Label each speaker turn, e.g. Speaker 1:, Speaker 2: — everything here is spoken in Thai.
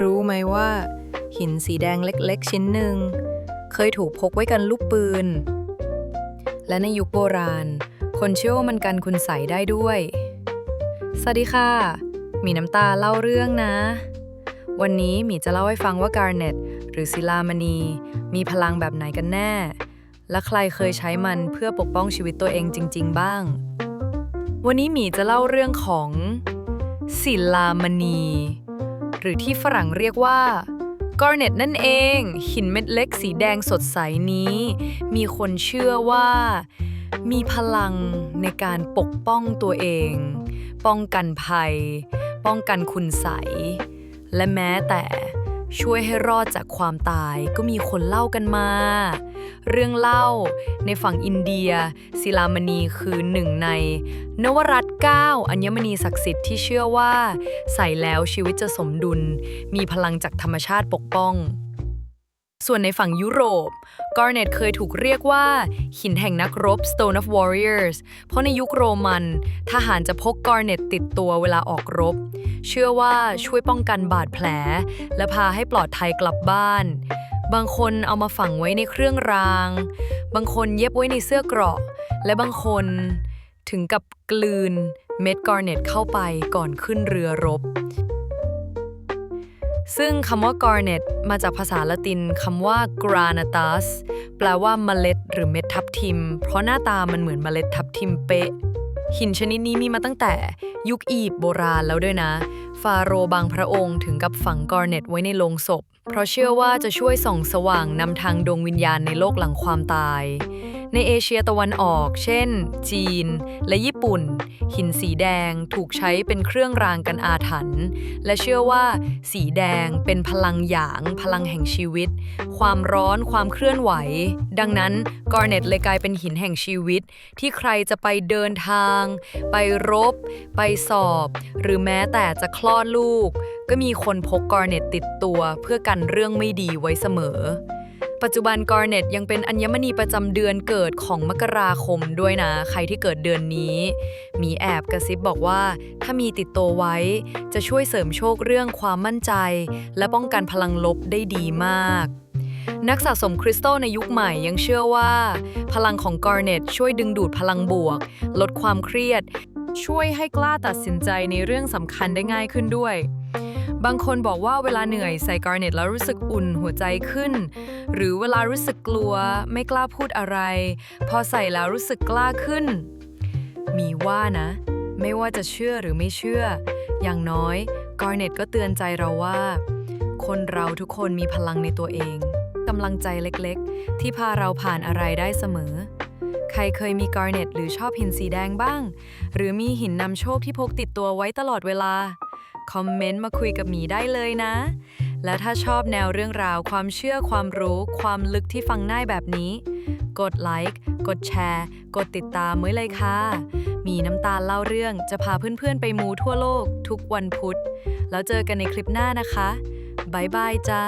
Speaker 1: รู้ไหมว่า หินสีแดงเล็กๆ ชิ้นหนึ่ง เคยถูกพกไว้กันลูกปืน และในยุคโบราณ คนเชื่อว่ามันกันคุณใสได้ด้วย สวัสดีค่ะ มีน้ำตาเล่าเรื่องนะ วันนี้หมีจะเล่าให้ฟังว่าการเน็ตหรือศิลามณี มีพลังแบบไหนกันแน่ และใครเคยใช้มันเพื่อปกป้องชีวิตตัวเองจริง ๆ บ้าง วันนี้หมีจะเล่าเรื่องของศิลามณี หรือที่ฝรั่งเรียกว่า garnet นั่นเอง หินเม็ดเล็กสีแดงสดใสนี้ มีคนเชื่อว่า มีพลังในการปกป้องตัวเอง ป้องกันภัย ป้องกันคุณใส และแม้แต่ช่วยให้รอดจากความตายก็มีคนเล่ากันมา เรื่องเล่าในฝั่งอินเดีย ศิลามณีคือหนึ่งใน นวรัต 9 อัญมณีศักดิ์สิทธิ์ที่เชื่อว่า ใส่แล้วชีวิตจะสมดุล มีพลังจากธรรมชาติปกป้อง ส่วนในฝั่งยุโรป Garnet เคยถูกเรียกว่า หินแห่งนักรบ Stone of Warriors เพราะในยุคโรมัน ทหารจะพก Garnet ติดตัวเวลาออกรบ เชื่อว่าช่วยป้องกันบาดแผล และพาให้ปลอดภัยกลับบ้านบางคนเอามาฝังไว้ในเครื่องราง บางคนเย็บไว้ในเสื้อเกราะ และบางคน ถึงกับกลืนเม็ดกอร์เน็ตเข้าไปก่อนขึ้นเรือรบ ซึ่งคำว่า garnet มาจากภาษาละตินคำว่า granatus แปลว่าเมล็ดหรือเม็ดทับทิม เพราะหน้าตามันเหมือนเมล็ดทับทิมเป๊ะ หินชนิดนี้มีมาตั้งแต่ยุคอียิปต์โบราณแล้วด้วยนะ ฟาโรบางพระองค์ถึงกับฝังกอร์เน็ตไว้ในโลงศพ เพราะเชื่อว่าจะช่วยส่องสว่างนำทางดวงวิญญาณในโลกหลังความตาย ในเอเชียตะวันออก เช่น จีน และญี่ปุ่น หินสีแดงถูกใช้เป็นเครื่องรางกันอาถรรพ์และเชื่อว่า สีแดงเป็นพลังหยาง พลังแห่งชีวิต ความร้อนความเคลื่อนไหว ดังนั้นกอร์เน็ตเลยกลายเป็นหินแห่งชีวิต ที่ใครจะไปเดินทาง ไปรบ ไปสอบ หรือแม้แต่จะคลอดลูก ก็มีคนพกกอร์เน็ตติดตัวเพื่อกันเรื่องไม่ดีไว้เสมอ ปัจจุบันกอร์เน็ตยังเป็นอัญมณีประจำเดือนเกิดของมกราคมด้วยนะ ใครที่เกิดเดือนนี้ มีแอบกระซิบบอกว่า ถ้ามีติดตัวไว้ จะช่วยเสริมโชคเรื่องความมั่นใจ และป้องกันพลังลบได้ดีมากนักสะสมคริสตัลในยุคใหม่ยังเชื่อว่า พลังของกอร์เน็ตช่วยดึงดูดพลังบวก ลดความเครียด ช่วยให้กล้าตัดสินใจในเรื่องสำคัญได้ง่ายขึ้นด้วย บางคนบอกว่าเวลาเหนื่อยใส่กอร์เน็ตแล้วรู้สึกอุ่นหัวใจขึ้น หรือเวลารู้สึกกลัวไม่กล้าพูดอะไร พอใส่แล้วรู้สึกกล้าขึ้น มีว่านะ ไม่ว่าจะเชื่อหรือไม่เชื่อ อย่างน้อยกอร์เน็ตก็เตือนใจเราว่า คนเราทุกคนมีพลังในตัวเองกำลังใจเล็กๆ ที่พาเราผ่านอะไรได้เสมอ ใครเคยมีกอร์เน็ตหรือชอบหินสีแดงบ้าง หรือมีหินนำโชคที่พกติดตัวไว้ตลอดเวลา คอมเมนต์มาคุยกับหมีได้เลยนะ และถ้าชอบแนวเรื่องราวความเชื่อความรู้ความลึกที่ฟังง่ายแบบนี้ กดไลค์กดแชร์ กดติดตามไว้เลยค่ะ มีน้ำตาลเล่าเรื่องจะพาเพื่อนๆไปมูทั่วโลก ทุกวันพุธ แล้วเจอกันในคลิปหน้านะคะบ๊ายบายจ้า